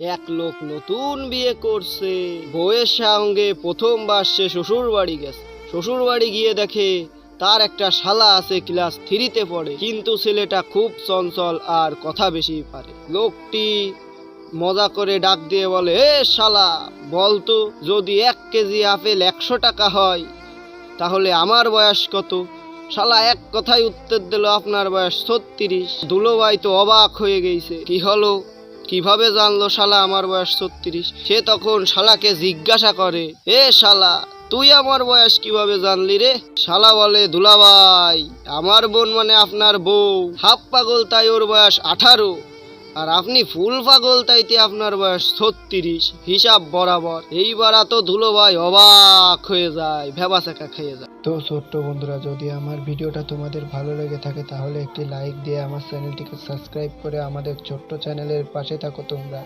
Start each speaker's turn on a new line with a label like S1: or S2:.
S1: এক লোক নতুন বিয়ে করছে। বউয়ের সঙ্গে প্রথমবার সে শ্বশুর বাড়ি গেছে। শ্বশুর বাড়ি গিয়ে দেখে তার একটা শালা আছে ক্লাস থ্রিতে পড়ে। কিন্তু ছেলেটা খুব চঞ্চল আর কথা বেশি পারে। লোকটি মজা করে ডাক দিয়ে বলে, এ শালা বলতো যদি এক কেজি আপেল একশো টাকা হয়, তাহলে আমার বয়স কত? শালা এক কথায় উত্তর দিল, আপনার বয়স ছত্রিশ। দুলোভাই তো অবাক হয়ে গেছে। কি হলো? কীভাবে জানলো শালা আমার বয়স ছত্রিশ? সে তখন শালাকে জিজ্ঞাসা করে, এ শালা, তুই আমার বয়স কীভাবে জানলি রে? শালা বলে, দুলাভাই, আমার বোন মানে আপনার বউ। হাফ পাগল, তাই ওর বয়স আঠারো। আর আপনি ফুল পাগল তাইতে আপনার বয়স ছত্রিশ, হিসাব বরাবর। এইবার তো ধুলো ভাই অবাক হয়ে যায়, ভেবা চাকা খেয়ে যায়।
S2: তো ছোট্ট বন্ধুরা, যদি আমার ভিডিওটা তোমাদের ভালো লেগে থাকে, তাহলে একটি লাইক দিয়ে আমার চ্যানেলটিকে সাবস্ক্রাইব করে আমাদের ছোট্ট চ্যানেলের পাশে থাকো তোমরা।